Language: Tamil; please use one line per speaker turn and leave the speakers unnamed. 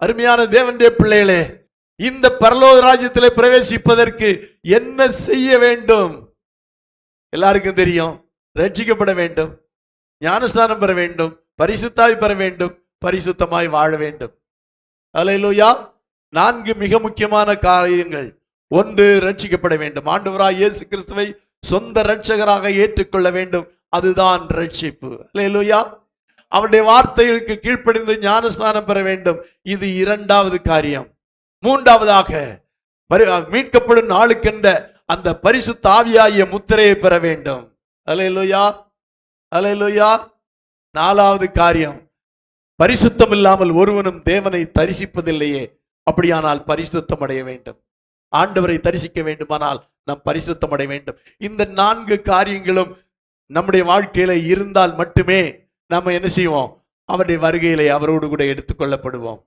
அருமையான தேவனுடைய பிள்ளைகளே இந்த பரலோக ராஜ்யத்தில் பிரவேசிப்பதற்கு என்ன செய்ய வேண்டும்? எல்லாருக்கும் தெரியும். ரட்சிக்கப்பட வேண்டும். ஞானஸ்தானம் பெற வேண்டும். பரிசுத்தாய் பெற வேண்டும். பரிசுத்தமாய் வாழ வேண்டும். அலையிலோயா நான்கு மிக முக்கியமான காரியங்கள். ஒன்று ரட்சிக்கப்பட வேண்டும். ஆண்டவராய் இயேசு கிறிஸ்துவை சொந்த ரட்சகராக ஏற்றுக்கொள்ள வேண்டும். அதுதான் ரட்சிப்பு. அலையிலோயா அவருடைய வார்த்தைகளுக்கு கீழ்ப்படிந்து ஞானஸ்தானம் பெற வேண்டும். இது இரண்டாவது காரியம். மூன்றாவதாக மீட்கப்படும் நாளுக்கென்ற அந்த பரிசுத்த ஆவியாகிய முத்திரையை பெற வேண்டும். அல்லேலூயா அல்லேலூயா. நாலாவது காரியம் பரிசுத்தம் இல்லாமல் ஒருவனும் தேவனை தரிசிப்பதில்லையே. அப்படியானால் பரிசுத்தம் அடைய வேண்டும். ஆண்டவரை தரிசிக்க வேண்டுமானால் நாம் பரிசுத்தம் அடைய வேண்டும். இந்த நான்கு காரியங்களும் நம்முடைய வாழ்க்கையில இருந்தால் மட்டுமே நம்ம என்ன செய்வோம்? அவருடைய வருகையிலே அவரோடு கூட எடுத்துக்கொள்ளப்படுவோம்